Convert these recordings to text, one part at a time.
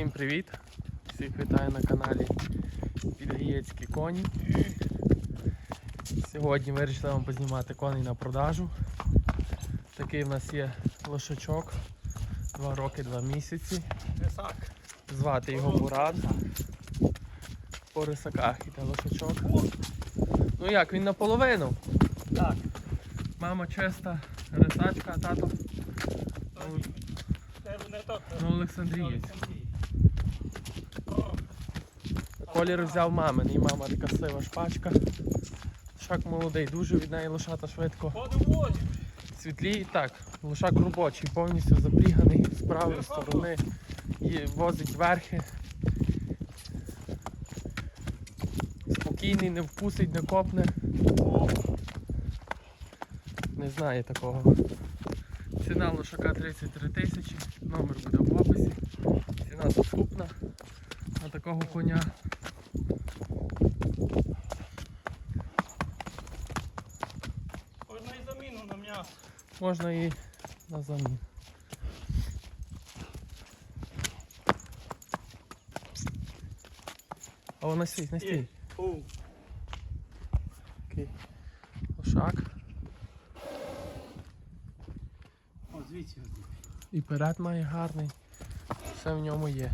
Всім привіт! Всіх вітаю на каналі Підгаєцькі коні. Сьогодні вирішили вам познімати коней на продажу. Такий в нас є лошачок. Два роки, два місяці. Звати його Мурат. По рисаках іде лошачок. Ну як, він наполовину. Так. Мама чиста, рисачка, а тато ну, Олександрієць. Колір взяв мамин, і мама така сива шпачка. Лошак молодий, дуже від неї лошата швидко. Світлій, так, лошак робочий, повністю запріганий з правої сторони, і возить верхи. Спокійний, не вкусить, не копне. Не знає такого. Ціна лошака 33 тисячі, номер буде в описі. Ціна доступна на такого коня. Можна і заміну на м'ясо. Можна і на замін. А вона стій, не стій. О, Окей. Лошак. О, звідси. І перед має гарний. Все в ньому є.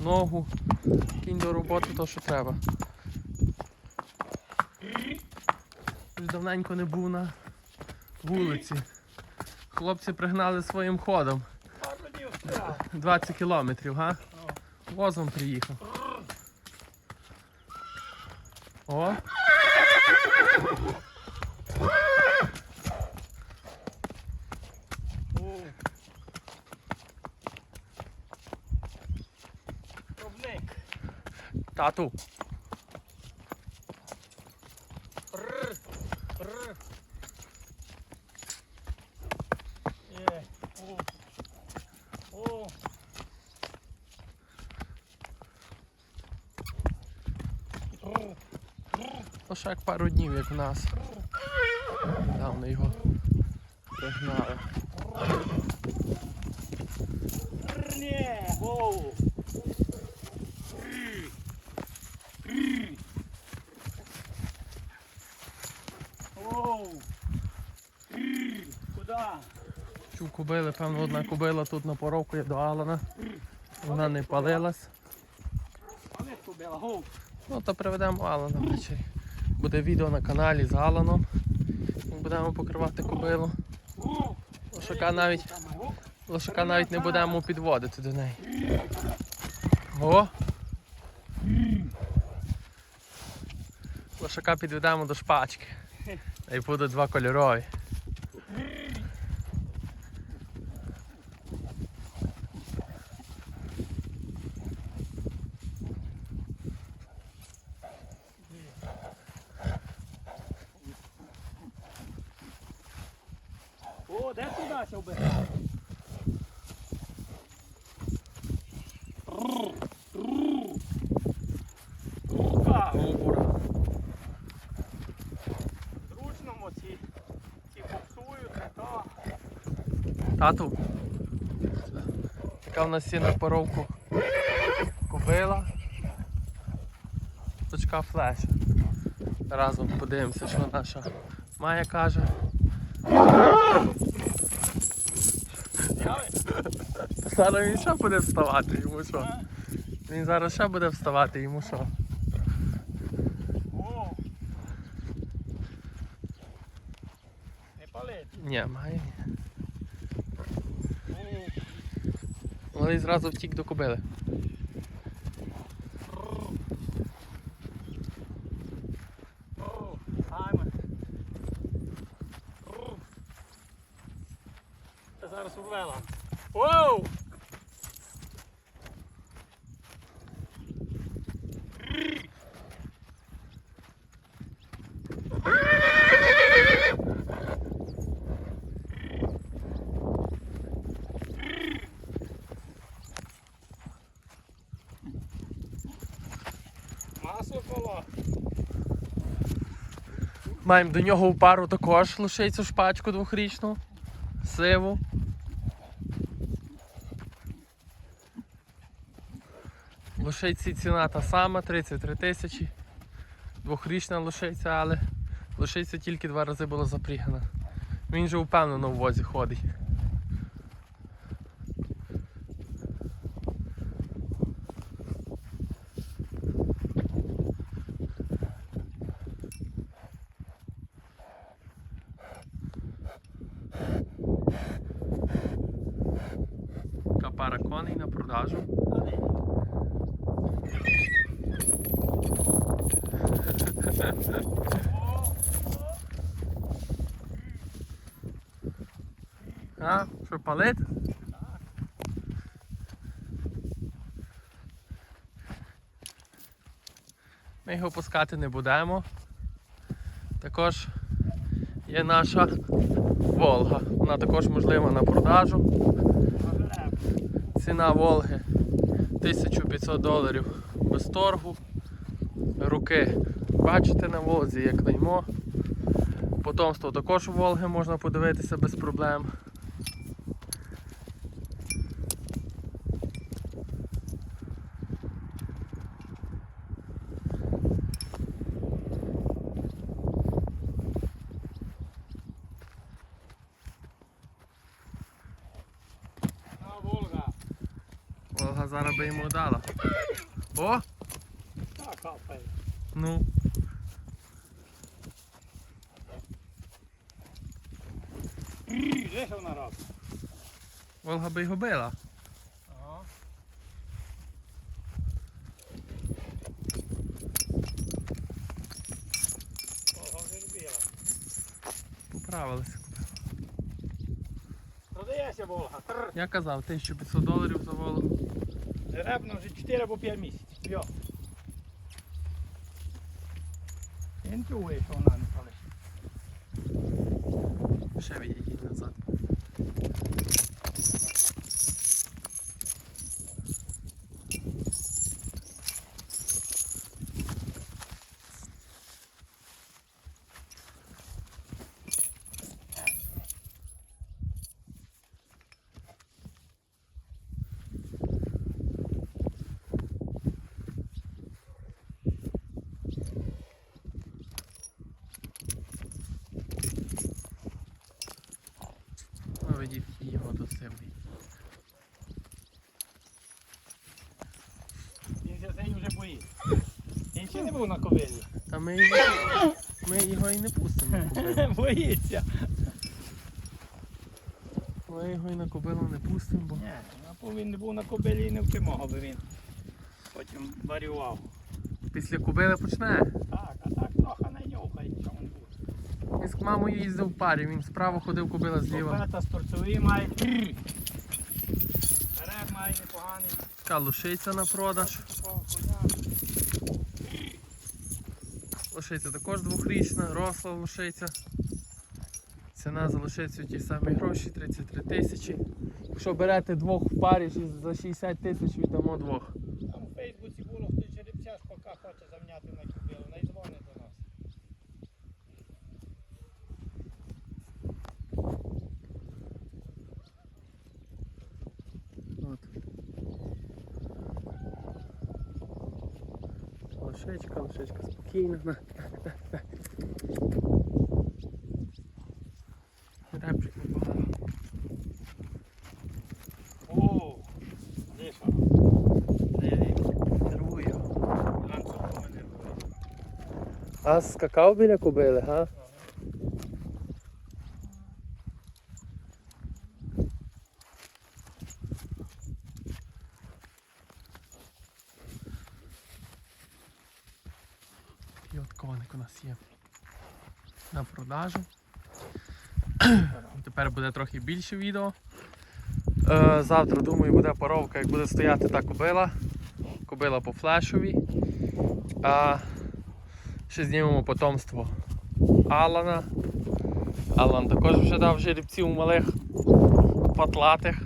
Ногу. Кінь до роботи то, що треба. Вже давненько не був на вулиці. Хлопці пригнали своїм ходом. Пару 20 кілометрів, га? Возом приїхав. О. Тату! Рр. Рр. Є. О. О. Рр. Лошак пару днів, як в нас. Недавно його пригнали. Куда? Цю кубили, певно, одна кубила тут на поровку до Алана. Вона не палилась. Ну то приведемо Алана ввечері. Буде відео на каналі з Аланом. Як Будемо покривати кобилу. Лошака навіть, лошака навіть не будемо підводити до неї. О! Лошака підведемо до шпачки. І будуть два кольорові. Зручно мо ці, ці буксують, не. Тату. Яка в нас є на поровку кобила. Точка флеша. Разом подивимося, що наша Майя каже. Яви? Зараз він ще буде вставати, йому що? А? Він зараз ще буде вставати, йому що? О. Не палить. Ні, має. ні. О. Малий зразу втік до кобили. О, Айме. Ру. Та зараз урвела. Оу! Масло коло. Маємо до нього в пару також лишиться шпачку двохрічну, сиву. Лошиці ціна та сама, 33 тисячі. Двохрічна лошиця, але лошиця тільки два рази була запрягана. Він же впевнено в возі ходить. Така пара на продажу. А, що палить? Ми його пускати не будемо. Також є наша Волга. Вона також можлива на продажу. Ціна Волги 1500 доларів без торгу. Руки бачите на Волзі, як клеймо. Потомство також у Волги можна подивитися без проблем. Зараз би йому дала. О! Ну. Де вона робить? Волга би його била. Поправилися. Продається Волга. Я казав, 1500 доларів за Волгу. Жеребно вже 4 або 5 місяців. Йо. Він чує, що вона не палить. Ще відійдіть назад. Ну, ведіть його до себе. Він ще цей вже боїться. Він ще не був на ковилі. Та ми його, ми його і не пустимо. Боїться. Ми його і на кобилу не пустимо, бо Ні, ну, він не був на кобилі і не втримав би він. Потім варював. після кобили почне. Так, а так трохи найнюхай, чому не буде. Він з мамою їздив в парі, він справа ходив кобила зліва. Копета з торцевий має. Перед має непоганий. Така лошиця на продаж. Такого коня. Лошиця також двохрічна, росла лошиця. Ціна за лошицю ті самі гроші, 33 тисячі. Якщо берете двох в парі за 60 тисяч, віддамо двох. Там у Фейсбуці було, хто черепця поки хоче замняти на кобилу. Не дзвонить до нас. От. Лошечка, лошечка спокійна. На. Репчик непогано. Оу! що? Нервую. А скакав біля кубили, га? І от коник у нас є на продажу. Тепер буде трохи більше відео. Е, завтра, думаю, буде паровка, як буде стояти та кобила. Кобила по флешовій. А ще знімемо потомство Алана. Алан також вже дав жеребців малих патлатих.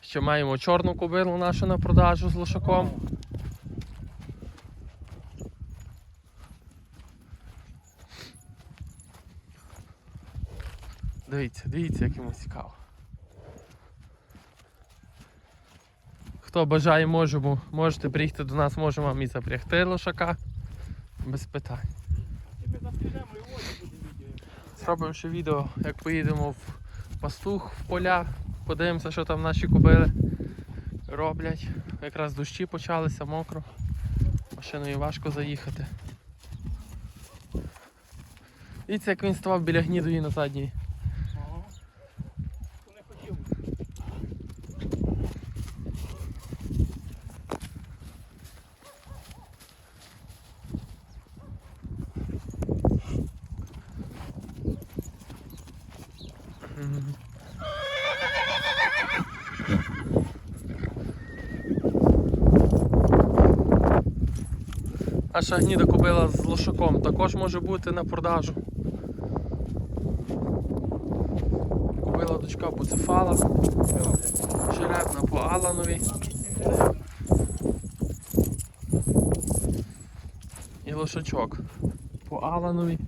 Ще маємо чорну кобилу нашу на продажу з лошаком. Дивіться, дивіться, як йому цікаво. Хто бажає, можемо, можете приїхати до нас, можемо вам і запрягти лошака. Без питань. Зробимо ще відео, як поїдемо в пастух в поля, подивимося, що там наші кобили роблять. Якраз дощі почалися, мокро. Машиною важко заїхати. Дивіться, як він ставав біля гнідої на задній. Наша гніда купила з лошаком, також може бути на продажу. Купила дочка буцефала, жеребна по Аланові. І лошачок по Аланові.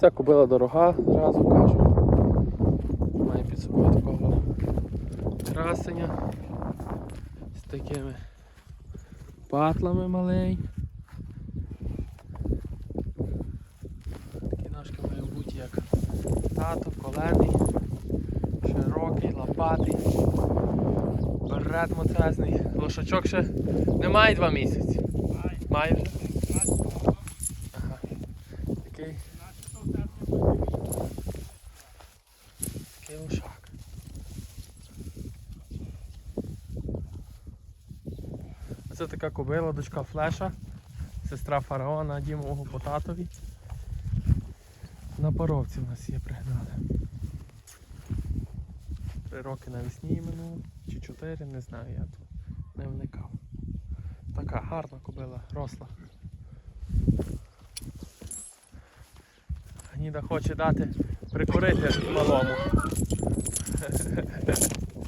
Ця кобила дорога, зразу кажу. Має під собою такого красення з такими патлами малень. Такі ножки мають бути як тато, колений, широкий, лопатий, берет моцезний. Лошачок ще не має два місяці. Має вже? наче, Ага. Такий, наче то все не буде. такий лошак. Це така кобила, дочка Флеша, сестра фараона Дімового по татові. На паровці в нас є пригнали. Три роки навесні минуло, чи чотири, не знаю, я тут не вникав. Така гарна кобила, росла. Гніда хоче дати прикурити малому.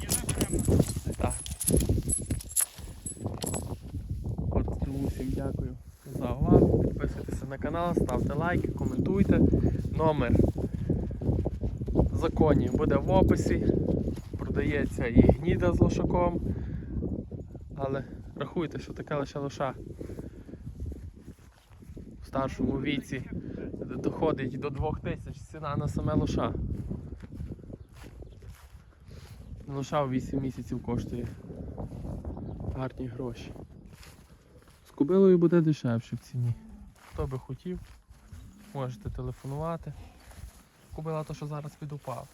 І зажремо. Так. От тому всім дякую за увагу. Підписуйтеся на канал, ставте лайки, коментуйте. Номер законів буде в описі. Продається і гніда з лошаком. Але рахуйте, що таке лише лоша в старшому віці доходить до 2000 ціна на саме лоша. Лоша в 8 місяців коштує гарні гроші. З кобилою буде дешевше в ціні. Хто би хотів, можете телефонувати. Кобила то, що зараз підупав.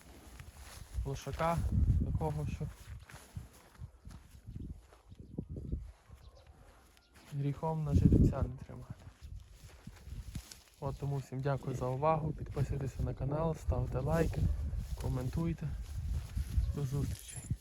Лошака такого, що гріхом на жеребця не тримати. От тому всім дякую за увагу. Підписуйтеся на канал, ставте лайки, коментуйте. До зустрічі.